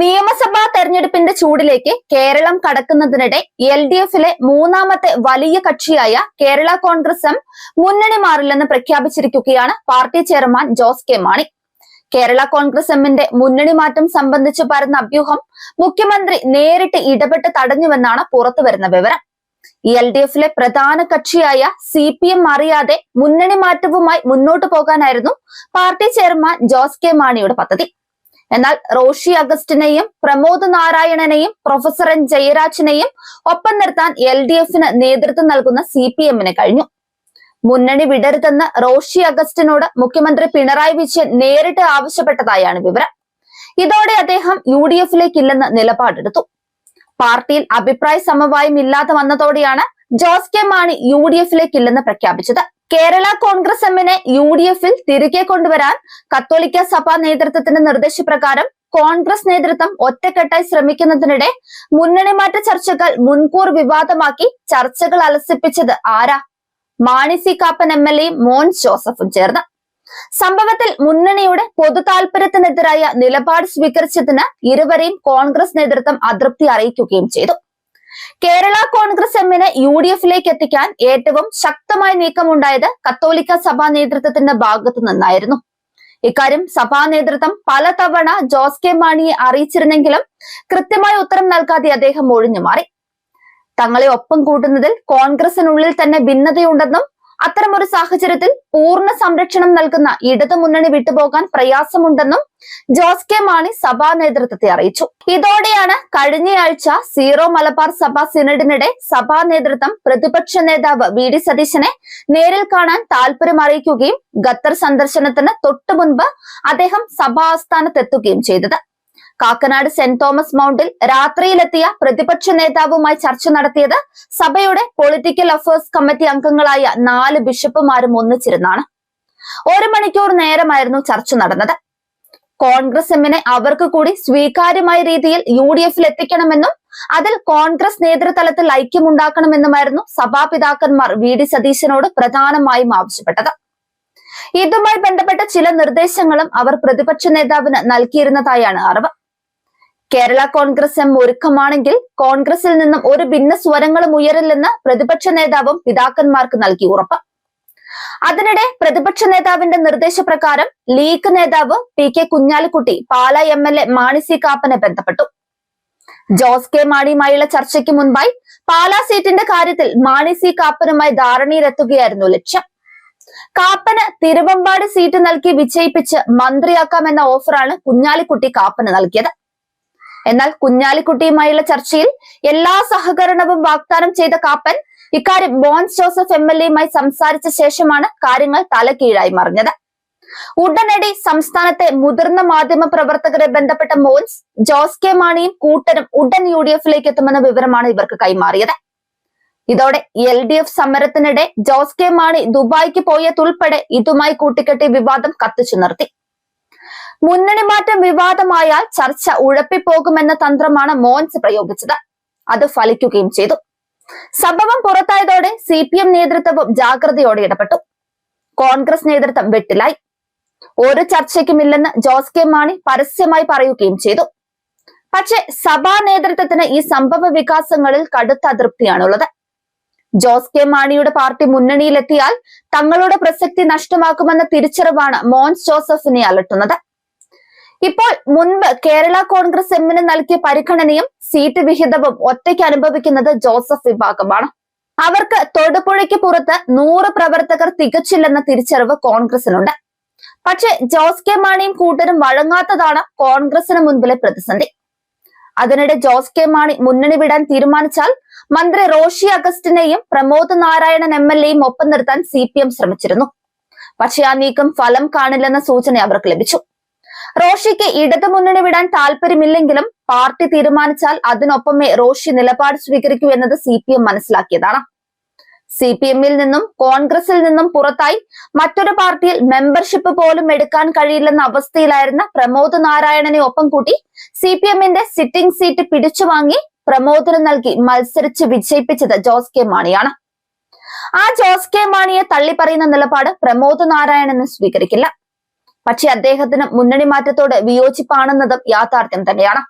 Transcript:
നിയമസഭാ തെരഞ്ഞെടുപ്പിന്റെ ചൂടിലേക്ക് കേരളം കടക്കുന്നതിനിടെ എൽ ഡി എഫിലെ മൂന്നാമത്തെ വലിയ കക്ഷിയായ കേരള കോൺഗ്രസ് മുന്നണി മാറില്ലെന്ന് പ്രഖ്യാപിച്ചിരിക്കുകയാണ് party chairman Jose K Mani. Kerala Congress എമ്മിന്റെ മുന്നണി മാറ്റം സംബന്ധിച്ച് പരന്ന അഭ്യൂഹം മുഖ്യമന്ത്രി നേരിട്ട് ഇടപെട്ട് തടഞ്ഞുവെന്നാണ് പുറത്തുവരുന്ന വിവരം. എൽ ഡി എഫിലെ പ്രധാന കക്ഷിയായ സി പി എം അറിയാതെ മുന്നണി മാറ്റവുമായി മുന്നോട്ടു പോകാനായിരുന്നു പാർട്ടി ചെയർമാൻ ജോസ് കെ മാണിയുടെ പദ്ധതി. എന്നാൽ റോഷി അഗസ്റ്റിനെയും പ്രമോദ് നാരായണനെയും പ്രൊഫസർ എൻ ജയരാജിനെയും ഒപ്പം നിർത്താൻ എൽ ഡി എഫിന് നേതൃത്വം നൽകുന്ന സി പി എമ്മിന് കഴിഞ്ഞു. മുന്നണി വിടരുതെന്ന് റോഷി അഗസ്റ്റിനോട് മുഖ്യമന്ത്രി പിണറായി വിജയൻ നേരിട്ട് ആവശ്യപ്പെട്ടതായാണ് വിവരം. ഇതോടെ അദ്ദേഹം യു ഡി എഫിലേക്കില്ലെന്ന് നിലപാടെടുത്തു. പാർട്ടിയിൽ അഭിപ്രായ സമവായം ഇല്ലാതെ വന്നതോടെയാണ് Jose K Mani U D എഫിലേക്കില്ലെന്ന് പ്രഖ്യാപിച്ചത്. കേരള കോൺഗ്രസ് എമ്മിനെ യു ഡി എഫിൽ തിരികെ കൊണ്ടുവരാൻ കത്തോലിക്ക സഭാ നേതൃത്വത്തിന്റെ നിർദ്ദേശപ്രകാരം കോൺഗ്രസ് നേതൃത്വം ഒറ്റക്കെട്ടായി ശ്രമിക്കുന്നതിനിടെ മുന്നണി മാറ്റ ചർച്ചകൾ മുൻകൂർ വിവാദമാക്കി ചർച്ചകൾ അലസിപ്പിച്ചത് ആരാ? Mani C Kappan M L എയും മോൻ ജോസഫും ചേർന്ന്. സംഭവത്തിൽ മുന്നണിയുടെ പൊതു താല്പര്യത്തിനെതിരായ നിലപാട് സ്വീകരിച്ചതിന് ഇരുവരെയും കോൺഗ്രസ് നേതൃത്വം അതൃപ്തി അറിയിക്കുകയും ചെയ്തു. കേരള കോൺഗ്രസ് എമ്മിനെ യു ഡി എഫിലേക്ക് എത്തിക്കാൻ ഏറ്റവും ശക്തമായ നീക്കമുണ്ടായത് കത്തോലിക്ക സഭാ നേതൃത്വത്തിന്റെ ഭാഗത്തു നിന്നായിരുന്നു. ഇക്കാര്യം സഭാ നേതൃത്വം പലതവണ ജോസ് കെ മാണിയെ അറിയിച്ചിരുന്നെങ്കിലും കൃത്യമായ ഉത്തരം നൽകാതെ അദ്ദേഹം ഒഴിഞ്ഞു മാറി തങ്ങളെ ഒപ്പം കൂട്ടുന്നതിൽ കോൺഗ്രസിനുള്ളിൽ തന്നെ ഭിന്നതയുണ്ടെന്നും അത്തരമൊരു സാഹചര്യത്തിൽ പൂർണ സംരക്ഷണം നൽകുന്ന ഇടതു മുന്നണി വിട്ടുപോകാൻ പ്രയാസമുണ്ടെന്നും ജോസ് കെ മാണി സഭാ നേതൃത്വത്തെ അറിയിച്ചു. ഇതോടെയാണ് കഴിഞ്ഞയാഴ്ച സീറോ മലബാർ സഭാ സിനഡിനിടെ സഭാ നേതൃത്വം പ്രതിപക്ഷ നേതാവ് വി ഡി സതീശനെ നേരിൽ കാണാൻ താല്പര്യം അറിയിക്കുകയും ഖത്തർ സന്ദർശനത്തിന് തൊട്ടു മുൻപ് അദ്ദേഹം സഭാ ആസ്ഥാനത്തെത്തുകയും ചെയ്തത്. കാക്കനാട് സെന്റ് തോമസ് മൗണ്ടിൽ രാത്രിയിലെത്തിയ പ്രതിപക്ഷ നേതാവുമായി ചർച്ച നടത്തിയത് സഭയുടെ പൊളിറ്റിക്കൽ അഫയേഴ്സ് കമ്മിറ്റി അംഗങ്ങളായ നാല് ബിഷപ്പുമാരും ഒന്നിച്ചിരുന്നാണ്. ഒരു മണിക്കൂർ നേരമായിരുന്നു ചർച്ച നടന്നത്. കോൺഗ്രസ് എമ്മിനെ അവർക്ക് കൂടി സ്വീകാര്യമായ രീതിയിൽ യു ഡി എഫിൽ എത്തിക്കണമെന്നും അതിൽ കോൺഗ്രസ് നേതൃതലത്തിൽ ഐക്യമുണ്ടാക്കണമെന്നുമായിരുന്നു സഭാപിതാക്കന്മാർ വി ഡി സതീശനോട് പ്രധാനമായും ആവശ്യപ്പെട്ടത്. ഇതുമായി ബന്ധപ്പെട്ട ചില നിർദ്ദേശങ്ങളും അവർ പ്രതിപക്ഷ നേതാവിന് നൽകിയിരുന്നതായാണ് അറിവ്. കേരള കോൺഗ്രസ് എം ഒരുക്കമാണെങ്കിൽ കോൺഗ്രസിൽ നിന്നും ഒരു ഭിന്ന സ്വരങ്ങളും ഉയരില്ലെന്ന് പ്രതിപക്ഷ നേതാവും പിതാക്കന്മാർക്ക് നൽകി ഉറപ്പ്. അതിനിടെ പ്രതിപക്ഷ നേതാവിന്റെ നിർദ്ദേശപ്രകാരം ലീഗ് നേതാവ് P K Kunhalikutty Pala M L A Mani C കാപ്പനെ ബന്ധപ്പെട്ടു. ജോസ് കെ മാണിയുമായുള്ള ചർച്ചയ്ക്ക് മുൻപായി പാല സീറ്റിന്റെ കാര്യത്തിൽ മാണി സി കാപ്പനുമായി ധാരണയിലെത്തുകയായിരുന്നു ലക്ഷ്യം. കാപ്പന് തിരുവമ്പാട് സീറ്റ് നൽകി വിജയിപ്പിച്ച് മന്ത്രിയാക്കാമെന്ന ഓഫറാണ് കുഞ്ഞാലിക്കുട്ടി കാപ്പന് നൽകിയത്. എന്നാൽ കുഞ്ഞാലിക്കുട്ടിയുമായുള്ള ചർച്ചയിൽ എല്ലാ സഹകരണവും വാഗ്ദാനം ചെയ്ത കാപ്പൻ ഇക്കാര്യം ബോൺസ് ജോസഫ് എം എൽ എയുമായി സംസാരിച്ച ശേഷമാണ് കാര്യങ്ങൾ തലകീഴായി മറിഞ്ഞത്. ഉടനടി സംസ്ഥാനത്തെ മുതിർന്ന മാധ്യമ പ്രവർത്തകരെ ബന്ധപ്പെട്ട മോൻസ് ജോസ് കെ മാണിയും കൂട്ടരും ഉടൻ യു ഡി എഫിലേക്ക് എത്തുമെന്ന വിവരമാണ് ഇവർക്ക് കൈമാറിയത്. ഇതോടെ എൽ ഡി എഫ് സമരത്തിനിടെ ജോസ് കെ മാണി ദുബായിക്ക് പോയതുൾപ്പെടെ ഇതുമായി കൂട്ടിക്കെട്ടി വിവാദം കത്തിച്ചു നിർത്തി. മുന്നണി മാറ്റം വിവാദമായാൽ ചർച്ച ഉഴപ്പിപ്പോകുമെന്ന തന്ത്രമാണ് മോൻസ് പ്രയോഗിച്ചത്. അത് ഫലിക്കുകയും ചെയ്തു. സംഭവം പുറത്തായതോടെ സി പി എം നേതൃത്വവും ജാഗ്രതയോടെ ഇടപെട്ടു. കോൺഗ്രസ് നേതൃത്വം വെട്ടിലായി. ഒരു ചർച്ചയ്ക്കുമില്ലെന്ന് ജോസ് കെ മാണി പരസ്യമായി പറയുകയും ചെയ്തു. പക്ഷെ സഭാ നേതൃത്വത്തിന് ഈ സംഭവ വികാസങ്ങളിൽ കടുത്ത അതൃപ്തിയാണുള്ളത്. ജോസ് കെ മാണിയുടെ പാർട്ടി മുന്നണിയിലെത്തിയാൽ തങ്ങളുടെ പ്രസക്തി നഷ്ടമാക്കുമെന്ന തിരിച്ചറിവാണ് മോൻസ് ജോസഫിനെ അലട്ടുന്നത്. ഇപ്പോൾ മുൻപ് കേരള കോൺഗ്രസ് എമ്മിന് നൽകിയ പരിഗണനയും സീറ്റ് വിഹിതവും ഒറ്റയ്ക്ക് അനുഭവിക്കുന്നത് ജോസഫ് വിഭാഗമാണ്. അവർക്ക് തൊടുപുഴയ്ക്ക് പുറത്ത് നൂറ് പ്രവർത്തകർ തികച്ചില്ലെന്ന തിരിച്ചറിവ് കോൺഗ്രസിനുണ്ട്. പക്ഷെ ജോസ് കെ മാണിയും കൂട്ടരും വഴങ്ങാത്തതാണ് കോൺഗ്രസിന് മുൻപിലെ പ്രതിസന്ധി. അതിനിടെ ജോസ് കെ മാണി മുന്നണി വിടാൻ തീരുമാനിച്ചാൽ മന്ത്രി റോഷി അഗസ്റ്റിനെയും പ്രമോദ് നാരായണൻ എം എൽ എയും ഒപ്പം നിർത്താൻ സി പി എം ശ്രമിച്ചിരുന്നു. പക്ഷെ ആ നീക്കം ഫലം കാണില്ലെന്ന സൂചന അവർക്ക് ലഭിച്ചു. റോഷിക്ക് ഇടതു മുന്നണി വിടാൻ താല്പര്യമില്ലെങ്കിലും പാർട്ടി തീരുമാനിച്ചാൽ അതിനൊപ്പമേ റോഷി നിലപാട് സ്വീകരിക്കൂ എന്നത് സി മനസ്സിലാക്കിയതാണ്. സി പി എമ്മിൽ നിന്നും കോൺഗ്രസിൽ നിന്നും പുറത്തായി മറ്റൊരു പാർട്ടിയിൽ മെമ്പർഷിപ്പ് പോലും എടുക്കാൻ കഴിയില്ലെന്ന അവസ്ഥയിലായിരുന്ന പ്രമോദ് നാരായണനെ ഒപ്പം കൂട്ടി സി പി എമ്മിന്റെ സിറ്റിംഗ് സീറ്റ് പിടിച്ചു വാങ്ങി പ്രമോദിന് നൽകി മത്സരിച്ച് വിജയിപ്പിച്ചത് ജോസ് കെ മാണിയാണ്. ആ ജോസ് കെ മാണിയെ തള്ളിപ്പറയുന്ന നിലപാട് പ്രമോദ് നാരായണന് സ്വീകരിക്കില്ല. പക്ഷെ അദ്ദേഹത്തിന് മുന്നണി മാറ്റത്തോട് വിയോജിപ്പാണെന്നതും യാഥാർത്ഥ്യം തന്നെയാണ്.